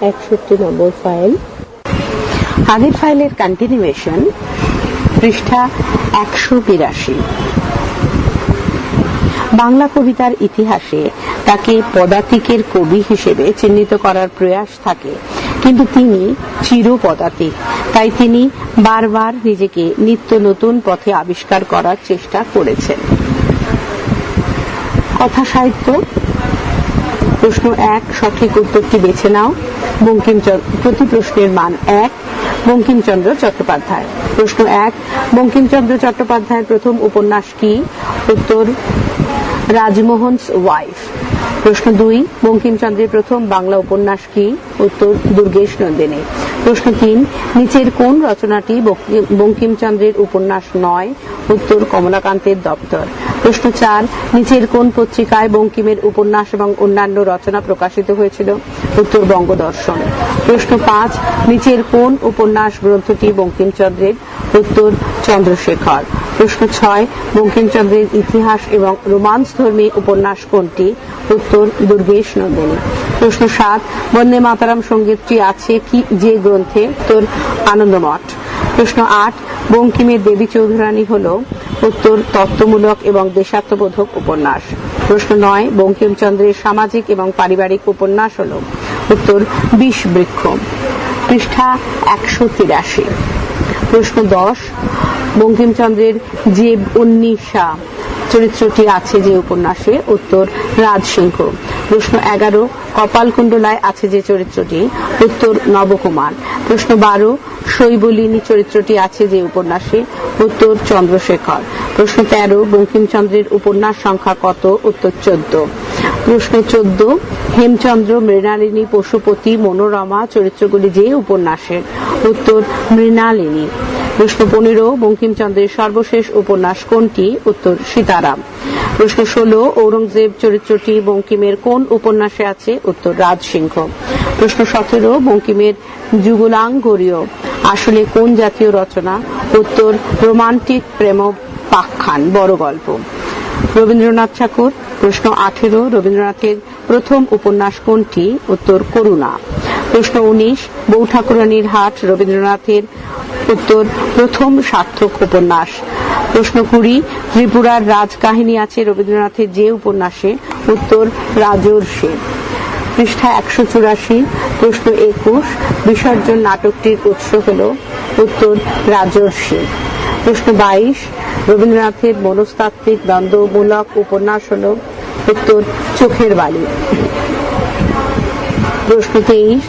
একষট্টি নম্বর ফাইল। আগের ফাইলের কন্টিনিউয়েশন পৃষ্ঠা একশো বিরাশি। বাংলা কবিতার ইতিহাসে তাকে পদাতিকের কবি হিসেবে চিহ্নিত করার প্রয়াস থাকে, কিন্তু তিনি চির পদাতিক তাই তিনি বারবার নিজেকে নিত্য নতুন পথে আবিষ্কার করার চেষ্টা করেছেন। কথা সাহিত্য প্রশ্ন এক, সঠিক উত্তরটি বেছে নাও। বঙ্কিমচন্দ্র, প্রতি প্রশ্নের মান এক, বঙ্কিমচন্দ্র চট্টোপাধ্যায়। প্রশ্ন এক, বঙ্কিমচন্দ্র চট্টোপাধ্যায়ের প্রথম উপন্যাস কি? উত্তর রাজমোহন ওয়াইফ। প্রশ্ন দুই, বঙ্কিমচন্দ্রের প্রথম বাংলা উপন্যাস কি? উত্তর, দুর্গেশ নন্দিনী। প্রশ্ন তিন, নিচের কোন রচনাটি বঙ্কিমচন্দ্রের উপন্যাস নয়? উত্তর, কমলাকান্তের দপ্তর। প্রশ্ন চার, নিচের কোন পত্রিকায় বঙ্কিমের উপন্যাস এবং অন্যান্য রচনা প্রকাশিত হয়েছিল? উত্তর, বঙ্গদর্শন। প্রশ্ন পাঁচ, নিচের কোন উপন্যাস গ্রন্থটি বঙ্কিমচন্দ্রের? উত্তর, চন্দ্রশেখর। প্রশ্ন ছয়, বঙ্কিমচন্দ্রের ইতিহাস এবং রোমান্স ধর্মী উপন্যাস কোনটি? উত্তর, দুর্গেশ নন্দিনী। প্রশ্ন সাত, বন্দে মাতারাম সঙ্গীতটি আছে কি যে গ্রন্থে? উত্তর, আনন্দমঠ। প্রশ্ন আট, বঙ্কিমের দেবী চৌধুরানী হল? উত্তর, তত্ত্বমূলক এবং দেশাত্মবোধক উপন্যাস। প্রশ্ন নয়, বঙ্কিমচন্দ্রের সামাজিক এবং পারিবারিক উপন্যাস হল? উত্তর বিষ বৃক্ষ পৃষ্ঠা একশো তিরাশি। প্রশ্ন দশ বঙ্কিমচন্দ্রের যে উন্নিশা চরিত্রটি আছে যে উপন্যাসে, উত্তর রাজসিংহ। প্রশ্ন এগারো, কপালকুণ্ডলায় আছে যে চরিত্রটি? উত্তর নবকুমার। প্রশ্ন বারো, শৈবলিনী চরিত্রটি আছে যে উপন্যাসে? উত্তর চন্দ্রশেখর। প্রশ্ন তেরো, বঙ্কিমচন্দ্রের উপন্যাস সংখ্যা কত? উত্তর চোদ্দ। প্রশ্ন চোদ্দ, হেমচন্দ্র মৃণালিনী পশুপতি মনোরমা চরিত্রগুলি যে উপন্যাসের? উত্তর মৃণালিনী। প্রশ্ন পনেরো বঙ্কিমচন্দ্রের সর্বশেষ উপন্যাস কোনটি? উত্তর, সীতারাম। প্রশ্ন ষোলো, ঔরঙ্গজেব চরিত্রটি বঙ্কিমের কোন উপন্যাসে আছে? উত্তর, রাজসিংহ। প্রশ্ন সতেরো, বঙ্কিমের যুগলাঙ্গরীয় আসলে কোন জাতীয় রচনা? উত্তর, রোমান্টিক প্রেম পাখ্যান বড় গল্প। রবীন্দ্রনাথ ঠাকুর। প্রশ্ন আঠেরো, রবীন্দ্রনাথের প্রথম উপন্যাস কোনটি? উত্তর, করুণা। প্রশ্ন উনিশ, বউ ঠাকুরানীর হাট, রবীন্দ্রনাথের উত্তর, প্রথম সার্থক উপন্যাস। প্রশ্ন কুড়ি, ত্রিপুরার রাজকাহিনী আছে রবীন্দ্রনাথের যে উপন্যাসে, উত্তর রাজর্ষে। পৃষ্ঠা একশো চুরাশি, প্রশ্ন একুশ, বিসর্জন নাটকটির উৎস হল উত্তর রাজর্ষি। প্রশ্ন বাইশ, রবীন্দ্রনাথের মনস্তাত্ত্বিক দ্বন্দ্বমূলক উপন্যাস হল উত্তর চোখের বালি। প্রশ্ন তেইশ,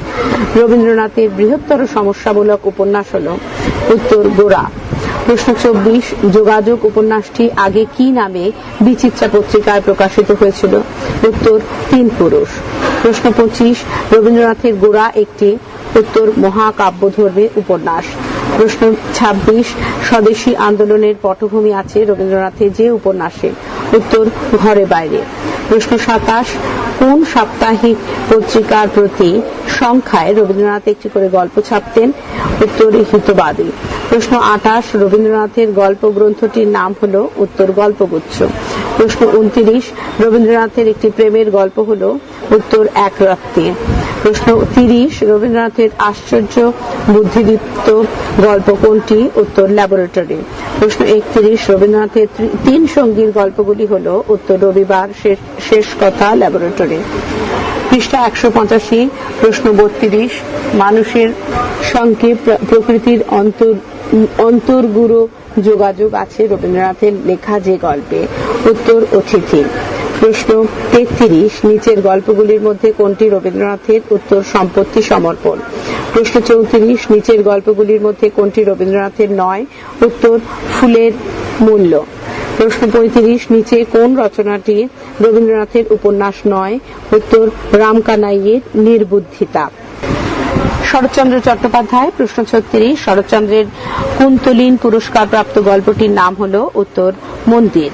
রবীন্দ্রনাথের বৃহত্তর সমস্যামূলক উপন্যাস হল উত্তর গোড়া। প্রশ্ন চব্বিশ, যোগাযোগ উপন্যাসটি আগে কি নামে বিচিত্রা পত্রিকায় প্রকাশিত হয়েছিল? উত্তর, তিন পুরুষ। প্রশ্ন পঁচিশ, রবীন্দ্রনাথের গোড়া একটি উত্তর মহাকাব্যধর্মী উপন্যাস। প্রশ্ন ২৬ স্বদেশী আন্দোলনের পটভূমি আছে রবীন্দ্রনাথের যে উপন্যাসে। উত্তর, ঘরে বাইরে। প্রশ্ন সাতাশ, কোন সাপ্তাহিক পত্রিকার প্রতি সংখ্যায় রবীন্দ্রনাথ একটি করে গল্প ছাপতেন? উত্তর হিতবাদী। প্রশ্ন আঠাশ, রবীন্দ্রনাথের গল্প গ্রন্থটির নাম হল উত্তর গল্পগুচ্ছ। প্রশ্ন উনত্রিশ, রবীন্দ্রনাথের একটি প্রেমের গল্প হল উত্তর এক রক্তে। প্রশ্ন তিরিশ, রবীন্দ্রনাথের আশ্চর্য বুদ্ধিদীপ্ত গল্প কোনটি? উত্তর ল্যাবরেটরি প্রশ্ন একত্রিশ, রবীন্দ্রনাথের তিন সঙ্গীর গল্পগুলি হল, উত্তর রবিবার, শেষ- কথা ল্যাবরেটরি পৃষ্ঠা একশো পঁচাশি, প্রশ্ন বত্রিশ, মানুষের সঙ্গে প্রকৃতির অন্তর, অন্তর্গুরু যোগাযোগ আছে রবীন্দ্রনাথের লেখা যে গল্পে। উত্তর অতিথি প্রশ্ন তেত্রিশ, নিচের গল্পগুলির মধ্যে কোনটি রবীন্দ্রনাথের উত্তর সম্পত্তি সমর্পণ? প্রশ্ন চৌত্রিশ, নিচের গল্পগুলির মধ্যে কোনটি রবীন্দ্রনাথের নয় উত্তর ফুলের মূল্য? প্রশ্ন পঁয়ত্রিশ, নিচে কোন রচনাটি রবীন্দ্রনাথের উপন্যাস নয় উত্তর রামকানাইয়ের নির্বুদ্ধিতা? শরৎচন্দ্র চট্টোপাধ্যায়, প্রশ্ন ছত্রিশ, শরৎচন্দ্রের কুন্তলীন পুরস্কার প্রাপ্ত গল্পটির নাম হল উত্তর মন্দির।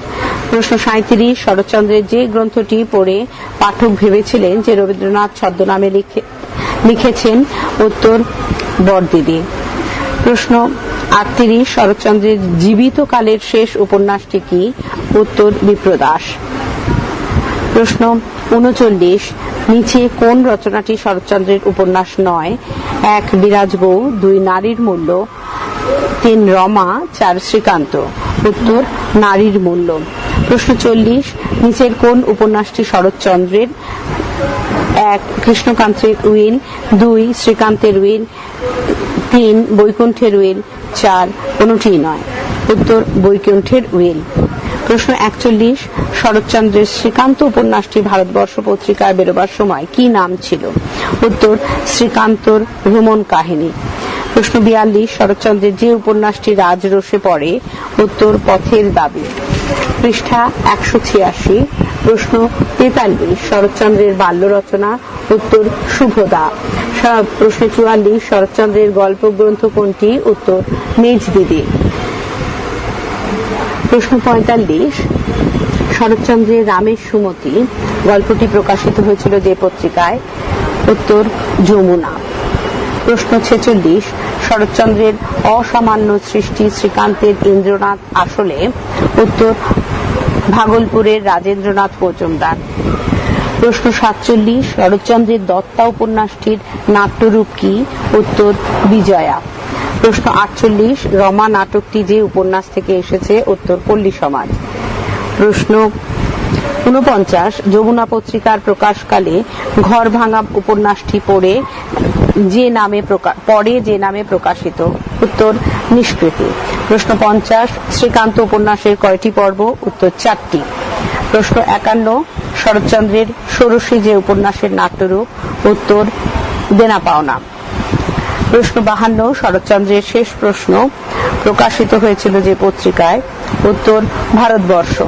প্রশ্ন সাঁত্রিশ শরৎচন্দ্রের যে গ্রন্থটি পড়ে পাঠক ভেবেছিলেন যে রবীন্দ্রনাথ ছদ্মনামে লিখেছেন উত্তর বরদিদি। প্রশ্ন আটত্রিশ, শরৎচন্দ্রের জীবিত কালের শেষ উপন্যাসটি কি? উত্তর বিপ্রদাস। প্রশ্ন উনচল্লিশ নিচে কোন রচনাটি শরৎচন্দ্রের উপন্যাস নয়? এক বিরাজ বউ দুই, নারীর মূল্য, তিন, রমা, চার, শ্রীকান্ত। উত্তর, নারীর মূল্য। প্রশ্ন চল্লিশ, নিচের কোন উপন্যাসটি শরৎচন্দ্রের? এক, কৃষ্ণকান্তের উইল, দুই, শ্রীকান্তের উইল, তিন, বৈকুণ্ঠের উইল, চার কোনটি নয়। উত্তর, বৈকুণ্ঠের উইল। প্রশ্ন একচল্লিশ শরৎচন্দ্রের শ্রীকান্ত উপন্যাসটি ভারতবর্ষ পত্রিকায় বেরোবার সময় কি নাম ছিল? উত্তর, শ্রীকান্তর ভ্রমণ কাহিনী। প্রশ্ন বিয়াল্লিশ, শরৎচন্দ্রের যে উপন্যাসটি রাজরোষে পড়ে, উত্তর, পথের দাবি। পৃষ্ঠা একশো ছিয়াশি, প্রশ্ন তেতাল্লিশ, শরৎচন্দ্রের বাল্য রচনা, উত্তর, শুভদা। প্রশ্ন চুয়াল্লিশ, শরৎচন্দ্রের গল্প গ্রন্থ কোনটি? উত্তর মেজ দিদি প্রশ্ন পঁয়তাল্লিশ শরৎচন্দ্রের রামের সুমতি, গল্পটি প্রকাশিত হয়েছিল যে পত্রিকায়, উত্তর যমুনা। প্রশ্ন ছেচল্লিশ, শরৎচন্দ্রের অসামান্য সৃষ্টি শ্রীকান্তের ইন্দ্রনাথ আসলে উত্তর ভাগলপুরের রাজেন্দ্রনাথ মজুমদার। প্রশ্ন সাতচল্লিশ, শরৎচন্দ্রের দত্তা উপন্যাসটির নাট্যরূপ কি? উত্তর বিজয়া। প্রশ্ন আটচল্লিশ রমা নাটকটি যে উপন্যাস থেকে এসেছে উত্তর পল্লী সমাজ। প্রশ্ন উনপঞ্চাশ যমুনা পত্রিকার প্রকাশকালে ঘর ভাঙা উপন্যাসটি পড়ে যে নামে পরে যে নামে প্রকাশিত? উত্তর নিষ্কৃতি। প্রশ্ন পঞ্চাশ, শ্রীকান্ত উপন্যাসের কয়টি পর্ব? উত্তর চারটি। প্রশ্ন একান্ন, শরৎচন্দ্রের ষোড়শী যে উপন্যাসের নাট্যরূপ? উত্তর দেনা পাওনা। প্রশ্ন বাহান্ন শরৎচন্দ্রের শেষ প্রশ্ন। প্রকাশিত হয়েছিল যে পত্রিকায়। উত্তর, ভারতবর্ষ।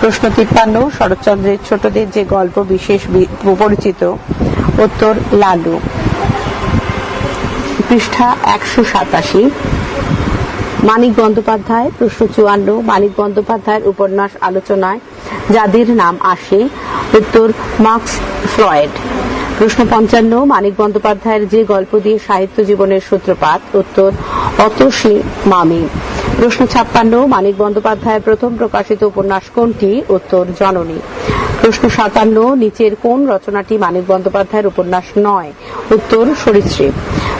প্রশ্ন তিপ্পান্ন, শরৎচন্দ্রের ছোটদের যে গল্প বিশেষ পরিচিত। উত্তর, লালু। পৃষ্ঠা একশো সাতাশি। মানিক বন্দ্যোপাধ্যায়, প্রশ্ন চুয়ান্ন, মানিক বন্দ্যোপাধ্যায়ের উপন্যাস আলোচনায় যাদের নাম আসে। উত্তর, মার্কস ফ্রয়েড। প্রশ্ন পঞ্চান্ন, মানিক বন্দ্যোপাধ্যায়ের যে গল্প দিয়ে সাহিত্য জীবনের সূত্রপাত, উত্তর অতসী মামি। প্রশ্ন ছাপ্পান্ন, মানিক বন্দ্যোপাধ্যায়ের প্রথম প্রকাশিত উপন্যাস কোনটি? উত্তর জননী। প্রশ্ন সাতান্ন, নিচের কোন রচনাটি মানিক বন্দ্যোপাধ্যায়ের উপন্যাস নয়? উত্তর, সরীসৃপ।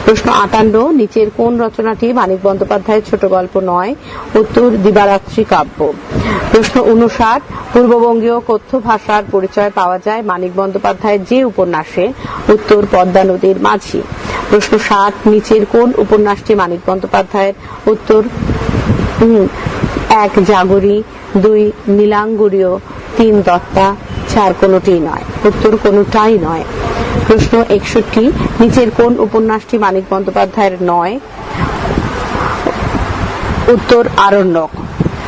প্রশ্ন আটান্ন, নিচের কোন রচনাটি মানিক বন্দ্যোপাধ্যায়ের ছোট গল্প নয়? উত্তর, দিবারাত্রি কাব্য। প্রশ্ন উনষাট, পূর্ববঙ্গীয় কথ্য ভাষার পরিচয় পাওয়া যায় মানিক বন্দ্যোপাধ্যায়ের যে উপন্যাসে? উত্তর, পদ্মা নদীর মাঝি। প্রশ্ন ষাট, নিচের কোন উপন্যাসটি মানিক বন্দ্যোপাধ্যায়ের? উত্তর এক জাগরী, দুই নীলাঙ্গুরীয় তিন দত্তা, চার কোনোটি নয়, উত্তর কোনোটাই নয়। প্রশ্ন একষট্টি, নিচের কোন উপন্যাসটি মানিক বন্দ্যোপাধ্যায়ের নয়? উত্তর আরণ্যক।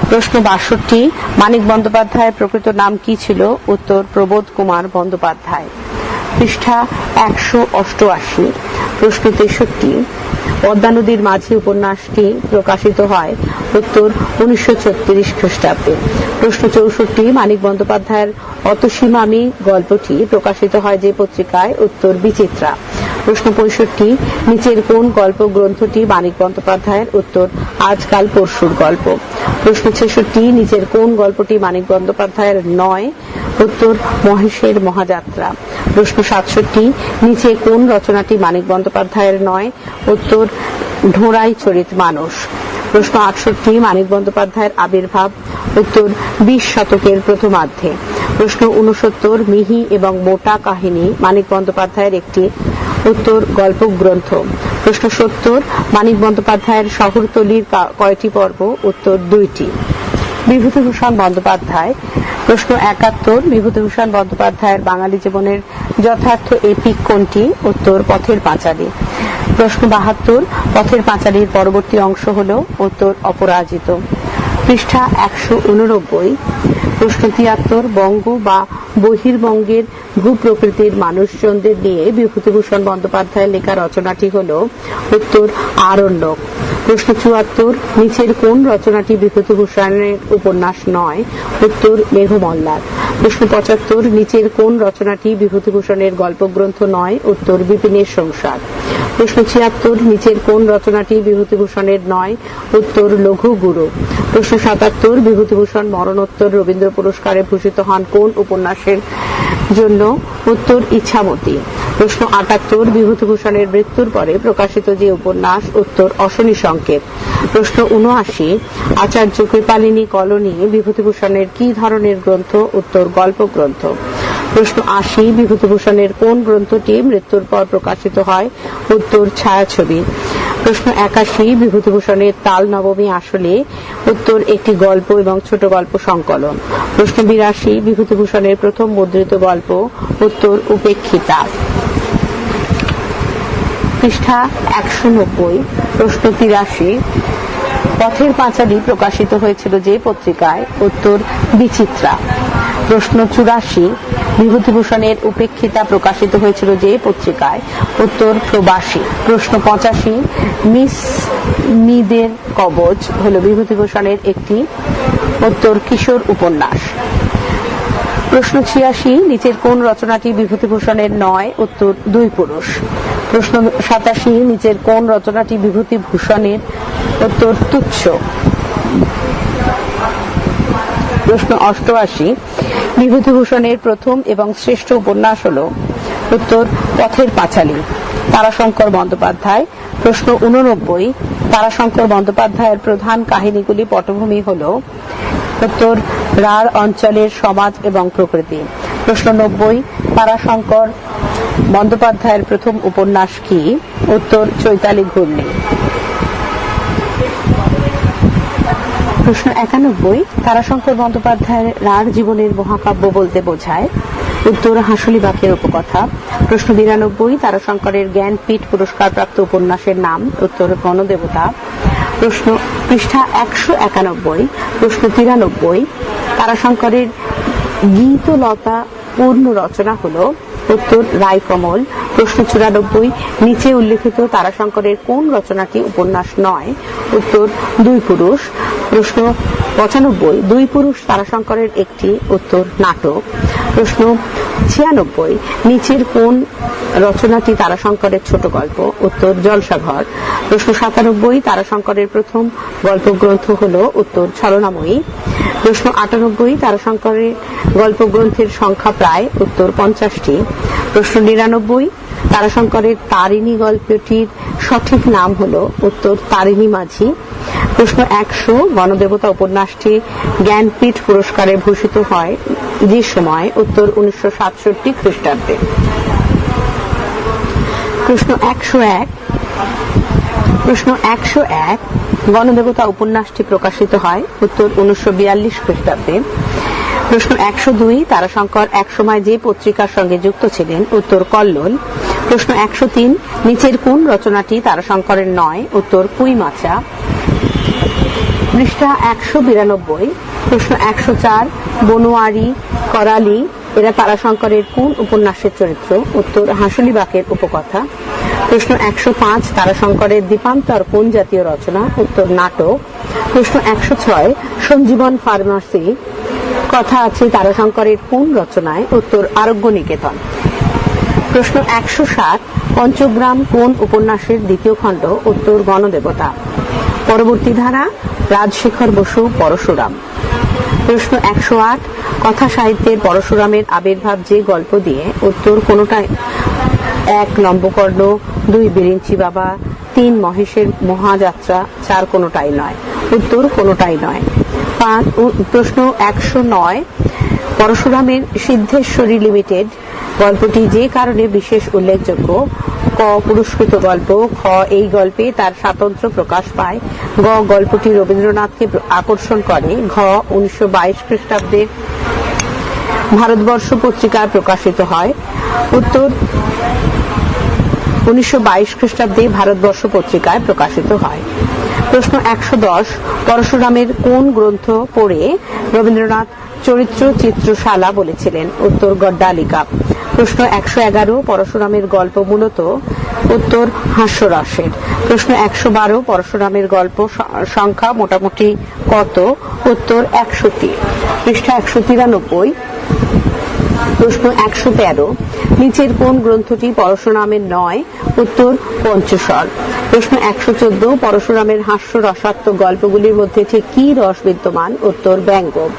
প্রশ্ন বাষট্টি, মানিক বন্দ্যোপাধ্যায়ের প্রকৃত নাম কি ছিল? উত্তর প্রবোধ কুমার বন্দ্যোপাধ্যায়। পৃষ্ঠা একশো অষ্টআশি প্রশ্ন তেষট্টি পদ্মা নদীর মাঝি উপন্যাসটি প্রকাশিত হয় উত্তর উনিশশো ছত্রিশ খ্রিস্টাব্দে। প্রশ্ন চৌষট্টি, মানিক বন্দ্যোপাধ্যায়ের অতসীমামি গল্পটি প্রকাশিত হয় যে পত্রিকায় উত্তর বিচিত্রা। প্রশ্ন পঁয়ষট্টি নিচের কোন গল্প গ্রন্থটি মানিক বন্দ্যোপাধ্যায়ের উত্তর আজকাল পরশুর গল্প প্রশ্ন ছেষট্টি, নিচের কোন গল্পটি মানিক বন্দ্যোপাধ্যায়ের নয়? উত্তর, মহেশের মহাযাত্রা প্রশ্ন সাতষট্টি, নিচে কোন রচনাটি মানিক বন্দ্যোপাধ্যায়ের নয়? উত্তর, ঢোড়াই চরিত মানুষ প্রশ্ন আটষট্টি, মানিক বন্দ্যোপাধ্যায়ের আবির্ভাব? উত্তর, বিশ শতকের প্রথমার্ধে প্রশ্ন উনসত্তর মিহি এবং মোটা কাহিনী মানিক বন্দ্যোপাধ্যায়ের একটি উত্তর গল্প গ্রন্থ। প্রশ্ন সত্তর, মানিক বন্দ্যোপাধ্যায়ের শহরতলির কয়টি পর্ব? উত্তর দুইটি। বিভূতিভূষণ বন্দ্যোপাধ্যায়। প্রশ্ন একাত্তর বিভূতিভূষণ বন্দ্যোপাধ্যায়ের বাঙালি জীবনের যথার্থ এপিক কোনটি? উত্তর, পথের পাঁচালী। প্রশ্ন বাহাত্তর, পথের পাঁচালীর পরবর্তী অংশ হল উত্তর, অপরাজিত। পৃষ্ঠা একশো উননব্বই। প্রশ্ন তিয়াত্তর, বঙ্গ বা বহির্বঙ্গের ভূপ্রকৃতির মানুষজনদের নিয়ে বিভূতিভূষণ বন্দ্যোপাধ্যায়ের লেখা রচনাটি হল উত্তর আরণ্যক। প্রশ্ন চুয়াত্তর, নিচের কোন রচনাটি বিভূতিভূষণের উপন্যাস নয়? উত্তর মেঘমল্লার। প্রশ্ন পঁচাত্তর, নিচের কোন রচনাটি বিভূতিভূষণের গল্পগ্রন্থ নয়? উত্তর বিপিনের সংসার। প্রশ্ন ছিয়াত্তর, নিচের কোন রচনাটি বিভূতিভূষণের নয়? উত্তর লঘু গুরু প্রশ্ন সাতাত্তর, বিভূতিভূষণ মরণোত্তর রবীন্দ্র পুরস্কারে ভূষিত হন কোন উপন্যাসের জন্য উত্তর ইচ্ছামতি। প্রশ্ন আটাত্তর, বিভূতিভূষণের মৃত্যুর পরে প্রকাশিত যে উপন্যাস, উত্তর অশনি সংকেত। প্রশ্ন উনআশি আচার্য কৃপালিনী কলোনি, বিভূতিভূষণের কি ধরনের গ্রন্থ, উত্তর গল্প গ্রন্থ? প্রশ্ন আশি, বিভূতিভূষণের কোন গ্রন্থটি মৃত্যুর পর প্রকাশিত হয়, উত্তর ছায়াছবি। প্রশ্ন একাশি, বিভূতিভূষণের তাল নবমী আসলে উত্তর একটি গল্প এবং ছোট গল্প সংকলন। প্রশ্ন বিরাশি, বিভূতিভূষণের প্রথম মুদ্রিত গল্প, উত্তর উপেক্ষিতা। পৃষ্ঠা একশো নব্বই, প্রশ্ন তিরাশি। পথের পাঁচালী প্রকাশিত হয়েছিল যে পত্রিকায়, উত্তর বিচিত্রা। প্রশ্ন চুরাশি, বিভূতিভূষণের উপেক্ষিতা প্রকাশিত হয়েছিল যে পত্রিকায়। উত্তর প্রবাসী প্রশ্ন পঁচাশি, মিস মিদের কবচ হল বিভূতিভূষণের একটি উত্তর কিশোর উপন্যাস। প্রশ্ন ছিয়াশি, নিচের কোন রচনাটি বিভূতিভূষণের নয়, উত্তর দুই পুরুষ। প্রশ্ন সাতাশি, নিচের কোন রচনাটি বিভূতিভূষণের উত্তর তুচ্ছ। প্রশ্ন অষ্টআশি বিভূতিভূষণের প্রথম এবং শ্রেষ্ঠ উপন্যাস হল উত্তর পথের পাঁচালী। তারাশঙ্কর বন্দ্যোপাধ্যায়, প্রশ্ন উননব্বই তারাশঙ্কর বন্দ্যোপাধ্যায়ের প্রধান কাহিনীগুলি পটভূমি হল উত্তর, রাঢ় অঞ্চলের সমাজ এবং প্রকৃতি। প্রশ্ন নব্বই। তারাশঙ্কর বন্দ্যোপাধ্যায়ের প্রথম উপন্যাস কি? উত্তর, চৈতালি ঘূর্ণি। প্রশ্ন একানব্বই তারাশঙ্কর বন্দ্যোপাধ্যায়ের রার জীবনের মহাকাব্য বলতে বোঝায়। উত্তর, হাসুলি বাকের উপকথা। প্রশ্ন বিরানব্বই, তারাশঙ্করের জ্ঞানপীঠ পুরস্কারপ্রাপ্ত উপন্যাসের নাম, উত্তর গণদেবতা প্রশ্ন পৃষ্ঠা একশো একানব্বই, প্রশ্ন তিরানব্বই, তারাশঙ্করের গীতলতা পূর্ণ রচনা হলো উত্তর রায়কমল, প্রশ্ন চুরানব্বই, নিচে উল্লেখিত তারাশঙ্করের কোন রচনাটি উপন্যাস নয়? উত্তর, দুই পুরুষ। প্রশ্ন পঁচানব্বই, দুই পুরুষ তারাশঙ্করের একটি উত্তর নাটক। প্রশ্ন ছিয়ানব্বই, নিচের কোন রচনাটি তারাশঙ্করের ছোট গল্প? উত্তর, জলসাঘর। প্রশ্ন সাতানব্বই, তারাশঙ্করের প্রথম গল্প গ্রন্থ হল উত্তর, ছলনাময়ী। প্রশ্ন আটানব্বই, তারাশঙ্করের গল্প গ্রন্থের সংখ্যা প্রায় উত্তর পঞ্চাশটি। প্রশ্ন নিরানব্বই, তারাশঙ্করের তারিণী গল্পটির সঠিক নাম হল উত্তর তারিণী মাঝি। প্রশ্ন একশো গণদেবতা উপন্যাসটি জ্ঞানপীঠ পুরস্কারে ভূষিত হয় যে সময়, উত্তর উনিশশো সাতষট্টি খ্রিস্টাব্দে। প্রশ্ন একশো এক, প্রশ্ন একশো এক গণদেবতা উপন্যাসটি প্রকাশিত হয় উত্তর উনিশশো বিয়াল্লিশ খ্রিস্টাব্দে। প্রশ্ন একশো দুই, তারাশঙ্কর একসময় যে পত্রিকার সঙ্গে যুক্ত ছিলেন, উত্তর কল্লোল। প্রশ্ন একশো তিন, নিচের কোন রচনাটি তারাশঙ্করের নয়, উত্তর কুইমাচা পৃষ্ঠা একশো বিরানব্বই, প্রশ্ন একশো চার, বনোয়ারি, করালি, এরা তারাশঙ্করের কোন উপন্যাসের চরিত্র, উত্তর হাসুলিবাকের উপকথা। প্রশ্ন একশো পাঁচ, তারাশঙ্করের দীপান্তর কোন জাতীয় রচনা, উত্তর নাটক। প্রশ্ন একশো ছয়, সঞ্জীবন ফার্মাসি। কথা আছে তারাশঙ্করের কোন রচনায়? উত্তর আরোগ্য নিকেতন প্রশ্ন একশো সাত, পঞ্চগ্রাম কোন উপন্যাসের দ্বিতীয় খণ্ড? উত্তর গণদেবতা পরবর্তী ধারা, রাজশেখর বসু, পরশুরাম। প্রশ্ন একশো আট, কথা সাহিত্যের পরশুরামের আবির্ভাব যে গল্প দিয়ে? উত্তর কোনটাই এক, লম্বকর্ণ, দুই, বিরিঞ্চি বাবা, তিন, মহেশের মহাযাত্রা, চার, কোনোটাই নয়। উত্তর, কোনোটাই নয়। পাঁচ প্রশ্ন একশো নয়। পরশুরামের সিদ্ধেশ্বরী লিমিটেড গল্পটি যে কারণে বিশেষ উল্লেখযোগ্য। ক পুরস্কৃত গল্প, খ এই গল্পে তার স্বাতন্ত্র্য প্রকাশ পায়। গ গল্পটি রবীন্দ্রনাথকে আকর্ষণ করে। ঘ উনিশশো বাইশ খ্রিস্টাব্দে ভারতবর্ষ পত্রিকায় প্রকাশিত হয়। উত্তর উনিশশো বাইশ খ্রিস্টাব্দে ভারতবর্ষ পত্রিকায় প্রকাশিত হয়। প্রশ্ন একশো দশ, পরশুরামের কোন গ্রন্থ পড়ে রবীন্দ্রনাথ চরিত্র চিত্রশালা বলেছিলেন? উত্তর গড্ডালিকা। প্রশ্ন একশো এগারো, পরশুরামের গল্প মূলত? উত্তর হাস্যরসের। প্রশ্ন একশো বারো, পরশুরামের গল্প সংখ্যা মোটামুটি কত? উত্তর একশো একশোটি পৃষ্ঠা একশো তিরানব্বই। প্রশ্ন একশো তেরো। নিচের কোন গ্রন্থটি পরশুরামের নয়, উত্তর পঞ্চস্বর। প্রশ্ন একশো চোদ্দ, পরশুরামের হাস্য রসাত্মক গল্পগুলির মধ্যে ঠিক কি রস বিদ্যমান? উত্তর ব্যঙ্গ।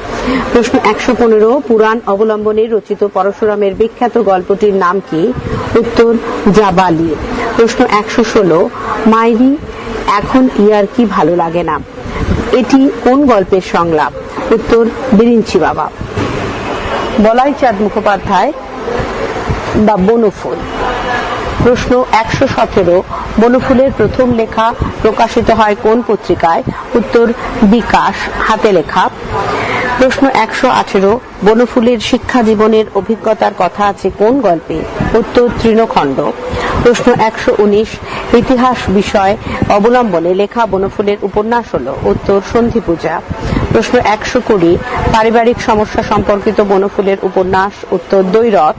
প্রশ্ন একশো পনেরো, পুরাণ অবলম্বনে রচিত পরশুরামের বিখ্যাত গল্পটির নাম কি? উত্তর জাবালি। প্রশ্ন একশো ষোলো, মাইরি, এখন ইয়ার কি ভালো লাগে না? এটি কোন গল্পের সংলাপ? উত্তর বিরিঞ্চি বাবা। বলাই চাঁদ মুখোপাধ্যায় বা বনফুল। প্রশ্ন একশো সতেরো, বনফুলের প্রথম লেখা প্রকাশিত হয় কোন পত্রিকায়? উত্তর, বিকাশ, হাতে লেখা। প্রশ্ন একশো আঠেরো, বনফুলের শিক্ষা জীবনের অভিজ্ঞতার কথা আছে কোন গল্পে? উত্তর, তৃণখণ্ড। প্রশ্ন একশো উনিশ, ইতিহাস বিষয় অবলম্বনে লেখা বনফুলের উপন্যাস হল। উত্তর, সন্ধি পূজা। প্রশ্ন একশো কুড়ি, পারিবারিক সমস্যা সম্পর্কিত বনফুলের উপন্যাস, উত্তর দৈরথ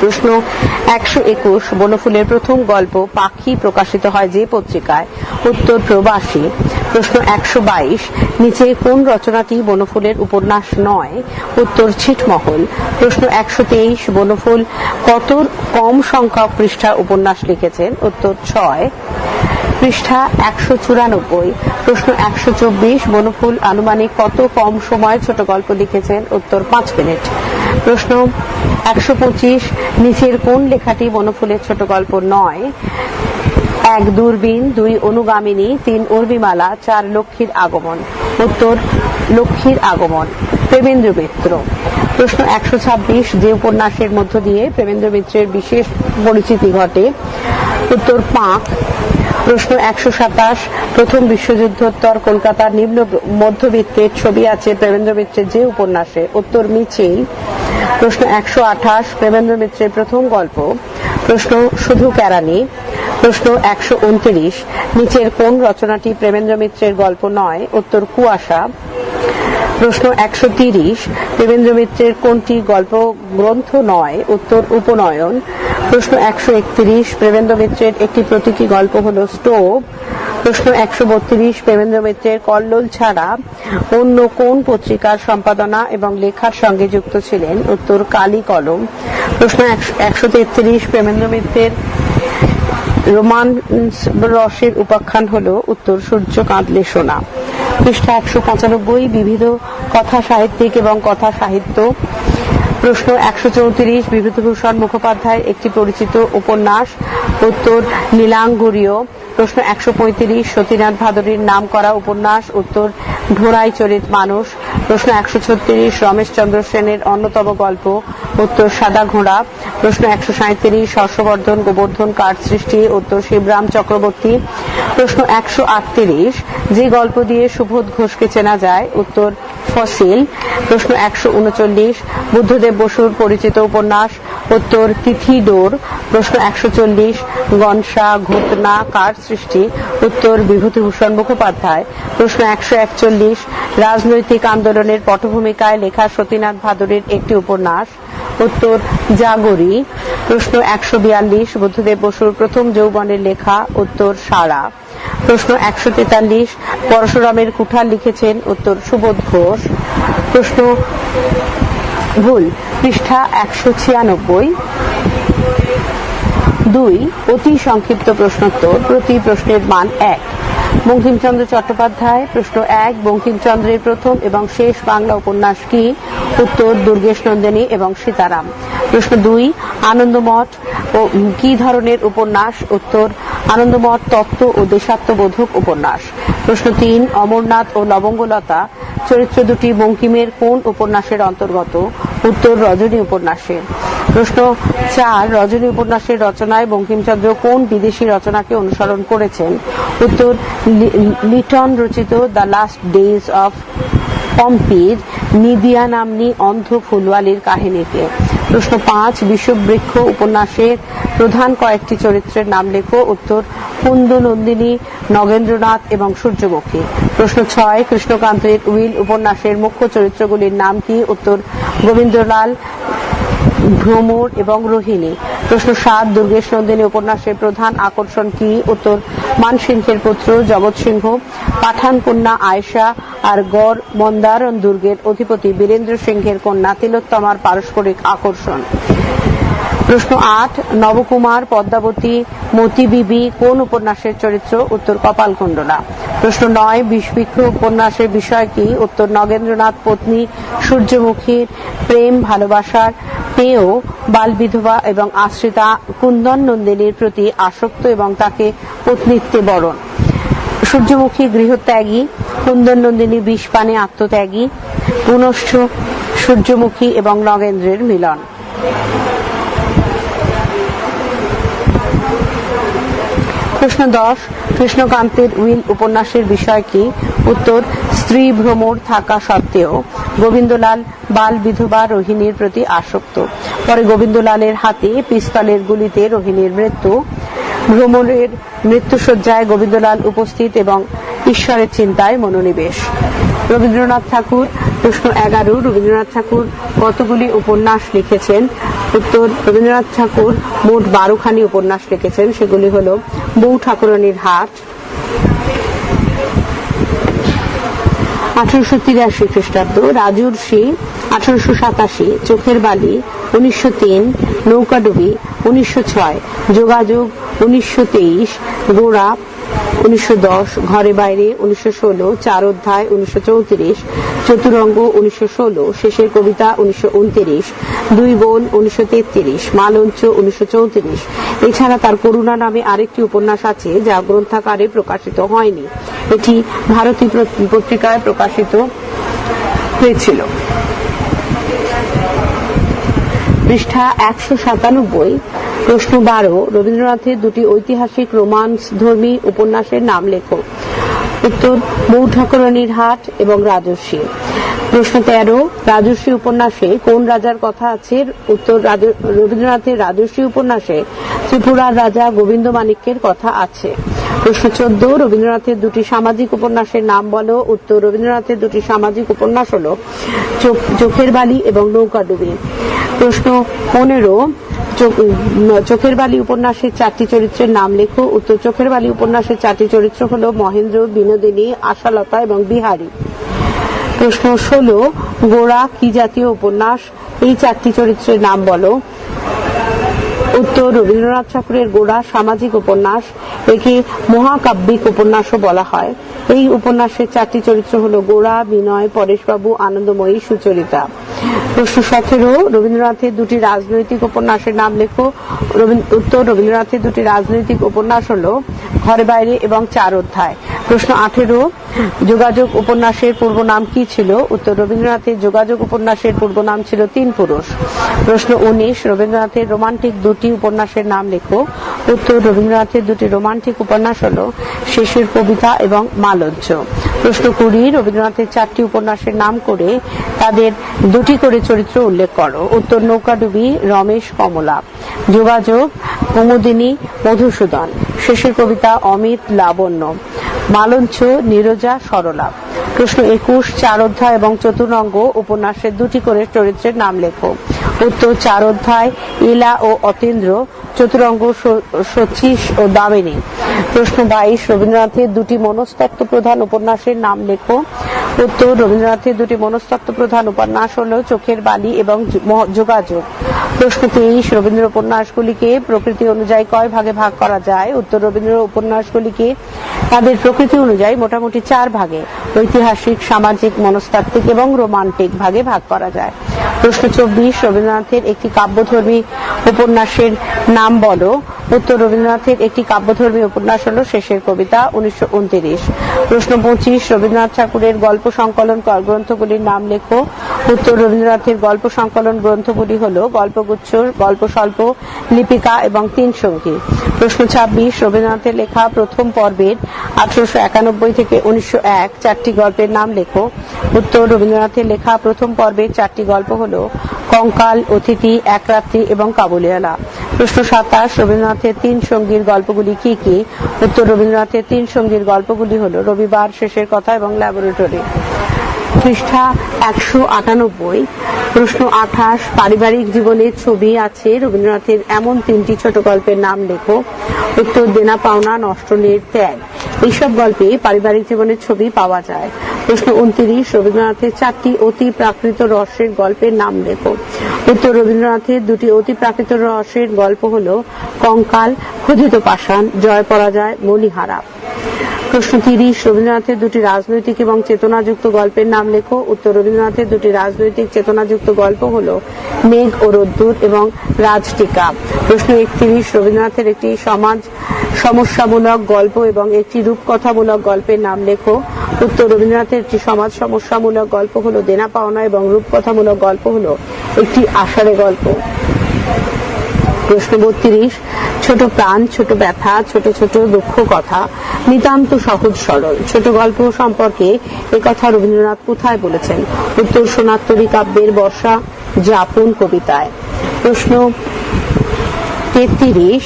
প্রশ্ন একশো একুশ, বনফুলের প্রথম গল্প পাখি প্রকাশিত হয় যে পত্রিকায়? উত্তর প্রবাসী। প্রশ্ন একশো বাইশ, নিচে কোন রচনাটি বনফুলের উপন্যাস নয়? উত্তর ছিটমহল। প্রশ্ন একশো তেইশ, বনফুল কত কম সংখ্যক পৃষ্ঠা উপন্যাস লিখেছেন? উত্তর ছয় পৃষ্ঠা একশো চুরানব্বই, প্রশ্ন একশো চব্বিশ, বনফুল আনুমানিক কত কম সময় ছোট গল্প লিখেছেন? উত্তর পাঁচ মিনিট। প্রশ্ন একশো পঁচিশ, নিচের কোন লেখাটি বনফুলের ছোট গল্প নয়? এক, দূরবীন, দুই, অনুগামিনী, তিন, উর্মিমালা, চার, লক্ষ্মীর আগমন। উত্তর, লক্ষ্মীর আগমন। প্রেমেন্দ্র মিত্র। প্রশ্ন একশো ছাব্বিশ, যে উপন্যাসের মধ্য দিয়ে প্রেমেন্দ্র মিত্রের বিশেষ পরিচিতি ঘটে? উত্তর পাঁক প্রশ্ন একশো সাতাশ। প্রথম বিশ্বযুদ্ধোত্তর কলকাতার নিম্ন মধ্যবিত্তের ছবি আছে প্রেমেন্দ্র মিত্রের যে উপন্যাসে, উত্তর মিছিল প্রশ্ন একশো আঠাশ প্রেমেন্দ্র মিত্রের প্রথম গল্প। প্রশ্ন শুধু কেরানি প্রশ্ন একশো উনত্রিশ, নিচের কোন রচনাটি প্রেমেন্দ্র মিত্রের গল্প নয়, উত্তর কুয়াশা। প্রশ্ন একশো তিরিশ। দেবেন্দ্র মিত্রের কোনটি গল্প গ্রন্থ নয়? উত্তর উপনয়ন। প্রশ্ন একশো একত্রিশ। প্রেমেন্দ্র মিত্রের একটি প্রতীকী গল্প হল স্টোভ। প্রশ্ন একশো বত্রিশ। প্রেমেন্দ্র মিত্রের কল্লোল ছাড়া অন্য কোন পত্রিকার সম্পাদনা এবং লেখার সঙ্গে যুক্ত ছিলেন? উত্তর কালী কলম। প্রশ্ন একশো তেত্রিশ। প্রেমেন্দ্র মিত্রের রোমান্স রসের উপাখ্যান হল উত্তর সূর্য কাঁদলে সোনা। পৃষ্ঠা একশো পঁচানব্বই, বিবিধ কথা সাহিত্যিক এবং কথা সাহিত্য। প্রশ্ন একশো চৌত্রিশ, বিভূতিভূষণ মুখোপাধ্যায়ের একটি পরিচিত উপন্যাস, উত্তর নীলাঙ্গুরীয়। প্রশ্ন একশো পঁয়ত্রিশ। সতীনাথ ভাদুরীর নাম করা উপন্যাস, উত্তর ঢোড়াই চরিত মানুষ। প্রশ্ন একশো ছত্রিশ রমেশচন্দ্র সেনের অন্যতম গল্প, উত্তর, সাদা ঘোড়া। প্রশ্ন একশো সাঁত্রিশ হর্ষবর্ধন গোবর্ধন কার সৃষ্টি, উত্তর, শিবরাম চক্রবর্তী। প্রশ্ন একশো আটত্রিশ, যে গল্প দিয়ে সুবোধ ঘোষকে চেনা যায়, উত্তর, ফসিল। প্রশ্ন একশো উনচল্লিশ, বুদ্ধদেব বসুর পরিচিত উপন্যাস উত্তর তিথি ডোর প্রশ্ন একশো চল্লিশ, গনসা, ঘটনা, কার সৃষ্টি? উত্তর বিভূতিভূষণ মুখোপাধ্যায়, প্রশ্ন একশো একচল্লিশ, রাজনৈতিক আন্দোলনের পটভূমিকায় লেখা সতীনাথ ভাদুরীর একটি উপন্যাস। উত্তর জাগরি, প্রশ্ন একশো বিয়াল্লিশ, বুদ্ধদেব বসুর প্রথম যৌবনের লেখা, উত্তর সারা। প্রশ্ন একশো তেতাল্লিশ, পরশুরামের কুঠার লিখেছেন, উত্তর সুবোধ ঘোষ। প্রশ্ন ভুল। পৃষ্ঠা একশো ছিয়ানব্বই। দুই অতি সংক্ষিপ্ত প্রশ্নোত্তর। প্রতি প্রশ্নের মান এক। বঙ্কিমচন্দ্র চট্টোপাধ্যায়, প্রশ্ন এক, বঙ্কিমচন্দ্রের প্রথম এবং শেষ বাংলা উপন্যাস কি? উত্তর, দুর্গেশ নন্দিনী এবং সীতারাম। প্রশ্ন দুই, আনন্দমঠ ও কি ধরনের উপন্যাস? উত্তর, আনন্দমঠ তত্ত্ব ও দেশাত্মবোধক উপন্যাস। প্রশ্ন তিন, অমরনাথ ও লবঙ্গলতা চরিত্র দুটি বঙ্কিমের কোন উপন্যাসের অন্তর্গত? উত্তর, রজনী উপন্যাসের প্রশ্ন চার, রজনী উপন্যাসের রচনায় বঙ্কিমচন্দ্র কোন বিদেশি রচনাকে অনুসরণ করেছেন? উত্তর লিটন রচিত দ্য লাস্ট ডেজ অফ পম্পির, নিদিয়া নামনি অন্ধ ফুলওয়ালির কাহিনীকে প্রশ্ন পাঁচ, বিশ্ববৃক্ষ উপন্যাসের প্রধান কয়েকটি চরিত্রের নাম লেখো। উত্তর কুন্দ নন্দিনী নগেন্দ্রনাথ এবং সূর্যমুখী। প্রশ্ন ছয়, কৃষ্ণকান্তের উইল উপন্যাসের মুখ্য চরিত্রগুলির নাম কি? উত্তর, গোবিন্দলাল ভ্রমর এবং রোহিণী। প্রশ্ন সাত, দুর্গেশ নন্দিনী উপন্যাসের প্রধান আকর্ষণ কি? উত্তর, মানসিংহের পুত্র জগৎ সিংহ পাঠান কন্যা আয়সা আর গড় মন্দারণ দুর্গের অধিপতি বীরেন্দ্র সিংহের কন্যা তিলোত্তমার পারস্পরিক আকর্ষণ। প্রশ্ন আট, নবকুমার, পদ্মাবতী, মতি বিবি, কোন উপন্যাসের চরিত্র? উত্তর কপালকুণ্ডলা। প্রশ্ন নয় বিষবৃক্ষ উপন্যাসের বিষয় কি? উত্তর নগেন্দ্রনাথ পত্নী সূর্যমুখীর প্রেম, ভালোবাসার পেয়, বাল বিধবা এবং আশ্রিতা কুন্দন নন্দিনীর প্রতি আসক্ত এবং তাকে পত্নীত্বে বরণ। সূর্যমুখী, গৃহত্যাগী, কুন্দন নন্দিনী বিষ পানে আত্মত্যাগী, পুনশ্চ সূর্যমুখী এবং নগেন্দ্রের মিলন। প্রশ্ন দশ, কৃষ্ণকান্তের উইল উপন্যাসের বিষয় কি? উত্তর, স্ত্রী ভ্রমর থাকা সত্ত্বেও। গোবিন্দলাল বাল বিধবা রোহিণীর প্রতি আসক্ত। পরে গোবিন্দলালের হাতে পিস্তলের গুলিতে রোহিণীর মৃত্যু। ভ্রমরের মৃত্যুসজ্জায় গোবিন্দলাল উপস্থিত এবং ঈশ্বরের চিন্তায় মনোনিবেশ। রবীন্দ্রনাথ ঠাকুর, প্রশ্ন এগারো, রবীন্দ্রনাথ ঠাকুর কতগুলি উপন্যাস লিখেছেন? উত্তর, রবীন্দ্রনাথ ঠাকুর মোট বারোখানি উপন্যাস লিখেছেন, সেগুলি হল বউ ঠাকুরানীর হাট, আঠারোশো তিরাশি খ্রিস্টাব্দ রাজুর্ষি আঠারোশো সাতাশি, চোখের বালি, উনিশশো তিন, নৌকাডুবি, উনিশশো ছয়, যোগাযোগ উনিশশো তেইশ গোড়া উনিশশো দশ, ঘরে বাইরে, উনিশশো ষোলো, চার অধ্যায়, উনিশশো চৌত্রিশ, চতুরঙ্গ, উনিশশো ষোলো, শেষের কবিতা, উনিশশো উনত্রিশ, দুই বোন, উনিশশো তেত্রিশ, মালঞ্চ, উনিশশো চৌত্রিশ। এছাড়া তার করুণা নামে আরেকটি উপন্যাস আছে, যা গ্রন্থাকারে প্রকাশিত হয়নি। এটি ভারতী পত্রিকায় প্রকাশিত হয়েছিল। পৃষ্ঠা একশো সাতানব্বই প্রশ্ন বারো, রবীন্দ্রনাথের দুটি ঐতিহাসিক রোমান্স ধর্মী উপন্যাসের নাম লেখো। উত্তর বউ ঠাকুরানীর হাট এবং রাজস্বী প্রশ্ন তেরো রাজস্বী উপন্যাসে কোন রাজার কথা আছে? উত্তর রবীন্দ্রনাথের রাজস্বী উপন্যাসে ত্রিপুরার রাজা গোবিন্দ মাণিক্যের কথা আছে। প্রশ্ন চোদ্দ, রবীন্দ্রনাথের দুটি সামাজিক উপন্যাসের নাম বলো। উত্তর, রবীন্দ্রনাথের দুটি সামাজিক উপন্যাস হল চোখ- চোখের বালি এবং নৌকা নৌকাডুবি। প্রশ্ন পনেরো চোখের বালি উপন্যাসের চারটি চরিত্রের নাম লেখো। উত্তর চোখের বালি উপন্যাসের চারটি চরিত্র হল মহেন্দ্র, বিনোদিনী, আশালতা এবং বিহারী। প্রশ্ন ষোলো, গোড়া কি জাতীয় উপন্যাস? এই চারটি চরিত্রের নাম বলো। উত্তর রবীন্দ্রনাথ ঠাকুরের গোড়া সামাজিক উপন্যাস, একে মহাকাব্যিক উপন্যাসও বলা হয়। এই উপন্যাসের চারটি চরিত্র হলো গোড়া, বিনয়, পরেশবাবু, আনন্দময়ী, সুচরিতা। প্রশ্ন সতেরো, রবীন্দ্রনাথের দুটি রাজনৈতিক উপন্যাসের নাম লেখো। উত্তর রবীন্দ্রনাথের দুটি রাজনৈতিক উপন্যাস হলো ঘরে বাইরে এবং চার অধ্যায়। প্রশ্ন আঠেরো, যোগাযোগ উপন্যাসের পূর্ব নাম কি ছিল? উত্তর, রবীন্দ্রনাথের যোগাযোগ উপন্যাসের পূর্ব নাম ছিল তিন পুরুষ। প্রশ্ন উনিশ, রবীন্দ্রনাথের রোমান্টিক দুটি উপন্যাসের নাম লেখো উত্তর, রবীন্দ্রনাথের দুটি রোমান্টিক উপন্যাস হল শিশুর কবিতা এবং মালজ্জ প্রশ্ন কুড়ি, রবীন্দ্রনাথের চারটি উপন্যাসের নাম করে তাদের দুটি করে চরিত্র উল্লেখ করো। উত্তর, নৌকাডুবি, রমেশ কমলা। যোগাযোগ, কুমুদিনী মধুসূদন। শেষের কবিতা অমিত লাবণ্য। মালঞ্চ, নীরজা, সরলা। প্রশ্ন একুশ, চার অধ্যায় এবং চতুরঙ্গ উপন্যাসের দুটি করে চরিত্রের নাম লেখো। উত্তর চার অধ্যায়, ইলা ও অতীন্দ্র, চতুরঙ্গ স- শচীশ ও দামিনী। প্রশ্ন বাইশ, রবীন্দ্রনাথের দুটি মনস্তত্ত্ব প্রধান উপন্যাসের নাম লেখো। উত্তর, রবীন্দ্রনাথের দুটি মনস্তত্ত্ব প্রধান উপন্যাস হল চোখের বালি এবং যোগাযোগ। প্রশ্ন তেইশ, রবীন্দ্র উপন্যাসগুলিকে প্রকৃতি অনুযায়ী কয় ভাগে ভাগ করা যায়? উত্তর, রবীন্দ্র উপন্যাসগুলিকে তাদের প্রকৃতি অনুযায়ী মোটামুটি চার ভাগে, ঐতিহাসিক, সামাজিক, মনস্তাত্ত্বিক এবং রোমান্টিক ভাগে ভাগ করা যায়। প্রশ্ন চব্বিশ রবীন্দ্রনাথের একটি কাব্যধর্মী উপন্যাসের নাম বলো। উত্তর রবীন্দ্রনাথের একটি কাব্যধর্মী উপন্যাস হল শেষের কবিতা, উনিশশো প্রশ্ন পঁচিশ, রবীন্দ্রনাথ ঠাকুরের গল্প সংকলন গ্রন্থগুলির নাম লেখো। উত্তর রবীন্দ্রনাথের গল্প সংকলন গ্রন্থগুলি হল গল্পগুচ্ছ গল্প স্বল্প লিপিকা এবং তিন সঙ্গী। প্রশ্ন ছাব্বিশ, রবীন্দ্রনাথের লেখা প্রথম পর্বের আঠারোশো একানব্বই থেকে উনিশশো এক চারটি গল্পের নাম লেখো। উত্তর রবীন্দ্রনাথের লেখা প্রথম পর্বের চারটি গল্প হল কঙ্কাল, অতিথি, এক রাত্রি এবং কাবুলিওয়ালা। প্রশ্ন সাতাশ, রবীন্দ্রনাথের তিন সঙ্গীর গল্পগুলি কি কি? উত্তর, রবীন্দ্রনাথের তিন সঙ্গীর গল্পগুলি হল রবিবার শেষের কথা এবং ল্যাবরেটরি। পৃষ্ঠা একশো আটানব্বই। প্রশ্ন আঠাশ, পারিবারিক জীবনের ছবি আছে, রবীন্দ্রনাথের এমন তিনটি ছোট গল্পের নাম লেখো। উত্তর, দেনা পাওনা নষ্ট নীর ত্যাগ। এইসব গল্পে পারিবারিক জীবনের ছবি পাওয়া যায়। প্রশ্ন উনত্রিশ, রবীন্দ্রনাথের চারটি অতি প্রাকৃত রহস্যের গল্পের নাম লেখো। উত্তর, রবীন্দ্রনাথের দুটি অতি প্রাকৃত রহস্যের গল্প হল, কঙ্কাল, ক্ষুধিত পাষাণ, জয় পরাজয়, মণিহারা। প্রশ্ন তিরিশ রবীন্দ্রনাথের দুটি রাজনৈতিক এবং চেতনাযুক্ত গল্পের নাম লেখো। উত্তর রবীন্দ্রনাথের দুটি রাজনৈতিক চেতনাযুক্ত গল্প হল মেঘ ও রোদ্দুর এবং রাজটিকা। প্রশ্ন একত্রিশ, রবীন্দ্রনাথের একটি সমাজ সমস্যামূলক গল্প এবং একটি রূপকথামূলক গল্পের নাম লেখো। উত্তর রবীন্দ্রনাথের একটি সমাজ সমস্যামূলক গল্প হলো দেনা পাওনা এবং রূপকথামূলক গল্প হলো একটি আষাঢ়ে গল্প। প্রশ্ন বত্রিশ ছোট প্রাণ, ছোট ব্যথা, ছোট ছোট দুঃখ কথা, নিতান্ত সহজ সরল। ছোট গল্প সম্পর্কে এ কথা রবীন্দ্রনাথ কোথায় বলেছেন? উত্তর সোনাত্তরী কাব্যের বর্ষা, যাপন কবিতায়। প্রশ্ন, তেত্রিশ।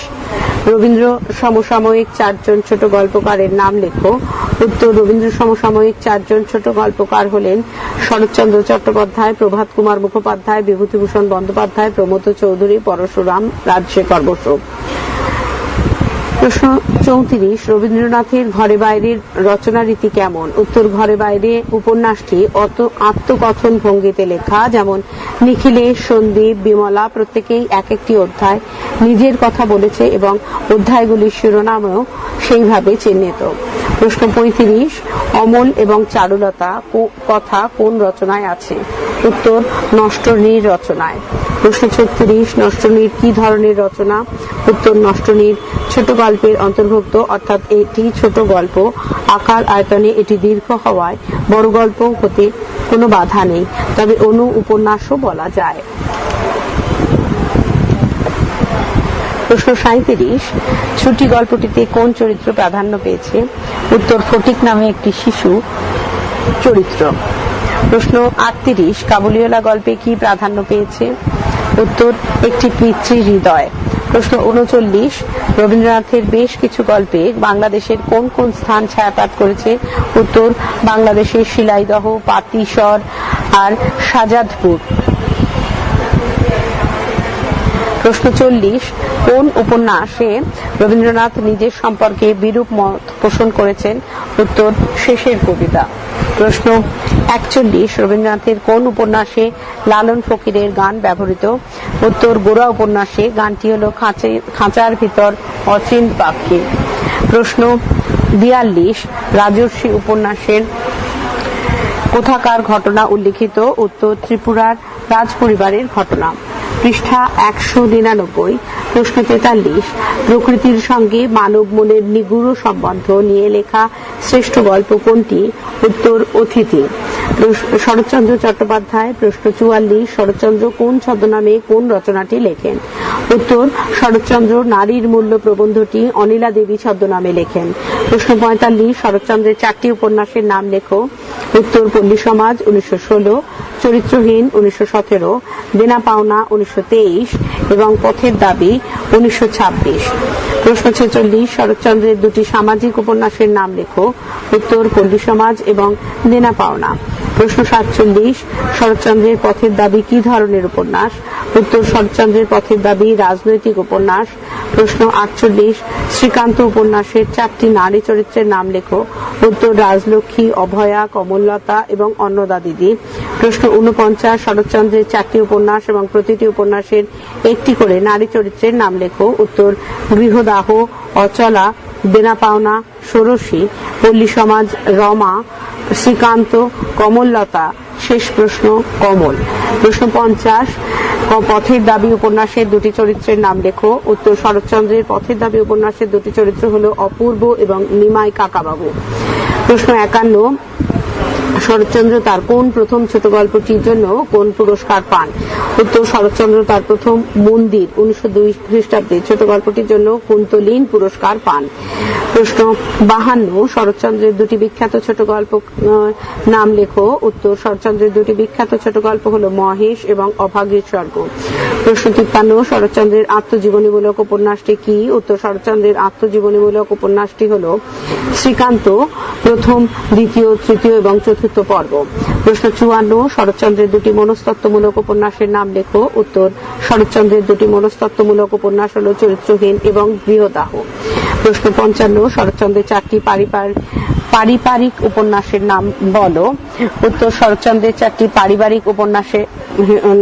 রবীন্দ্র সমসাময়িক চারজন ছোট গল্পকারের নাম লেখো। উত্তর, রবীন্দ্র সমসাময়িক চারজন ছোট গল্পকার হলেন শরৎচন্দ্র চট্টোপাধ্যায়, প্রভাত কুমার মুখোপাধ্যায়, বিভূতিভূষণ বন্দ্যোপাধ্যায়, প্রমোদ চৌধুরী, পরশুরাম, রাজশেখর বসু। প্রশ্ন চৌত্রিশ, রবীন্দ্রনাথের ঘরে বাইরের রচনা রীতি কেমন? উত্তর, ঘরে বাইরে উপন্যাসটি অত আত্মকথন ভঙ্গিতে লেখা, যেমন নিখিলেশ সন্দীপ, বিমলা, প্রত্যেকেই এক একটি অধ্যায় নিজের কথা বলেছে এবং অধ্যায়গুলির শিরোনামেও সেইভাবে চিহ্নিত। প্রশ্ন পঁয়ত্রিশ, অমল এবং চারুলতা কথা কোন রচনায় আছে? উত্তর নষ্টনীর রচনায়। প্রশ্ন ছত্রিশ নষ্টনীর কি ধরনের রচনা? উত্তর নষ্টনীর ছোট গল্পের অন্তর্ভুক্ত, অর্থাৎ এটি ছোট গল্প। আকার আয়তনে এটি দীর্ঘ হওয়ায় বড় গল্প হতে কোনো বাধা নেই। তবে অনু উপন্যাসও বলা যায়। প্রশ্ন সাঁত্রিশ ছুটি গল্পটিতে কোন চরিত্র প্রাধান্য পেয়েছে? উত্তর ফটিক নামে একটি শিশু চরিত্র। প্রশ্ন আটত্রিশ, কাবুলিওয়ালা গল্পে কি প্রাধান্য পেয়েছে? উত্তর, একটি পিতৃ হৃদয়। প্রশ্ন উনচল্লিশ, রবীন্দ্রনাথের বেশ কিছু গল্পে বাংলাদেশের কোন কোন স্থান ছায়াপাত করেছে? উত্তর, বাংলাদেশের শিলাইদহ, পাতিসর আর সাজাদপুর। প্রশ্ন চল্লিশ, কোন উপন্যাসে রবীন্দ্রনাথ নিজের সম্পর্কে বিরূপ মত পোষণ করেছেন? উত্তর, শেষের কবিতা। প্রশ্ন। একচল্লিশ রবীন্দ্রনাথের কোন উপন্যাসে লালন ফকিরের গান ব্যবহৃত? উত্তর, গোড়া উপন্যাসে গানটি হল খাঁচে- খাঁচার ভিতর অচিন পাখি। প্রশ্ন, বিয়াল্লিশ, রাজর্ষি উপন্যাসের কোথাকার ঘটনা উল্লিখিত? উত্তর, ত্রিপুরার রাজ পরিবারের ঘটনা। পৃষ্ঠা একশো নিরানব্বই, প্রশ্ন তেতাল্লিশ, প্রকৃতির সঙ্গে মানব মনের নিগুড় সম্বন্ধ নিয়ে লেখা শ্রেষ্ঠ গল্প কোনটি? উত্তর, অতিথি। শরৎচন্দ্র চট্টোপাধ্যায়, প্রশ্ন চুয়াল্লিশ, শরৎচন্দ্র কোন ছদ্মনামে কোন রচনাটি লেখেন? উত্তর, শরৎচন্দ্র নারীর মূল্য প্রবন্ধটি অনিলা দেবী ছদ্মনামে লেখেন। প্রশ্ন পঁয়তাল্লিশ, শরৎচন্দ্রের চারটি উপন্যাসের নাম লেখো। উত্তর, পল্লী সমাজ উনিশশো ষোলো, চরিত্রহীন উনিশশো সতেরো, দেনা পাওনা উনিশশো তেইশ এবং পথের দাবি উনিশশো ছাব্বিশ। প্রশ্ন ছেচল্লিশ, শরৎচন্দ্রের দুটি সামাজিক উপন্যাসের নাম লেখো, উত্তর পল্লী সমাজ এবং দেনা পাওনা। প্রশ্ন সাতচল্লিশ, শরৎচন্দ্রের পথের দাবি কি ধরনের উপন্যাস? উত্তর শরৎচন্দ্রের পথের দাবি, রাজনৈতিক উপন্যাস, প্রশ্ন আটচল্লিশ, শ্রীকান্ত উপন্যাসের চারটি নারী চরিত্রের নাম লেখো। উত্তর, রাজলক্ষ্মী, অভয়া, কমললতা এবং অন্নদা দিদি। প্রশ্ন উনপঞ্চাশ শরৎচন্দ্রের চারটি উপন্যাস এবং প্রতিটি উপন্যাসের একটি করে নারী চরিত্রের নাম লেখো। উত্তর, গৃহদাহ, অচলা দেনা পাওনা ষোড়শী, পল্লী সমাজ, রমা, শ্রীকান্ত, কমললতা। শেষ প্রশ্ন, কমল। প্রশ্ন পঞ্চাশ পথের দাবি উপন্যাসের দুটি চরিত্রের নাম লেখো। উত্তর, শরৎচন্দ্রের পথের দাবি উপন্যাসের দুটি চরিত্র হল অপূর্ব এবং নিমাই কাকাবাবু। প্রশ্ন একান্ন শরৎচন্দ্র তার কোন প্রথম ছোট গল্পটির জন্য কোন পুরস্কার পান? উত্তর, শরৎচন্দ্র তার প্রথম মন্দির, উনিশশো দুই খ্রিস্টাব্দে ছোট গল্পটির জন্য কুন্তলীন পুরস্কার পান। প্রশ্ন বাহান্ন, শরৎচন্দ্রের দুটি বিখ্যাত ছোট গল্প নাম লেখো। উত্তর, শরৎচন্দ্রের দুটি বিখ্যাত ছোট গল্প হলো মহেশ এবং অভাগীর স্বর্গ। প্রশ্ন তিপ্পান্ন, শরৎচন্দ্রের আত্মজীবনীমূলক উপন্যাসটি কি? উত্তর, শরৎচন্দ্রের আত্মজীবনীমূলক উপন্যাসটি হল শ্রীকান্ত, প্রথম, দ্বিতীয়, তৃতীয় এবং চতুর্থ পর্ব। প্রশ্ন চুয়ান্ন, শরৎচন্দ্রের দুটি মনস্তত্ত্বমূলক উপন্যাসের নাম লেখো। উত্তর, শরৎচন্দ্রের দুটি মনস্তত্ত্বমূলক উপন্যাস হল চরিত্রহীন এবং গৃহদাহ। প্রশ্ন পঞ্চান্ন, শরৎচন্দ্রের চারটি পারিবারিক উপন্যাসের নাম বলো। উত্তর, শরৎচন্দ্রের চারটি পারিবারিক উপন্যাসের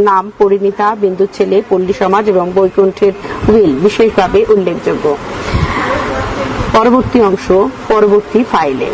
নাম পরিণীতা, বিন্দু ছেলে, পল্লী সমাজ এবং বৈকুণ্ঠের উইল, বিশেষভাবে উল্লেখযোগ্য। পরবর্তী অংশ, পরবর্তী ফাইলে।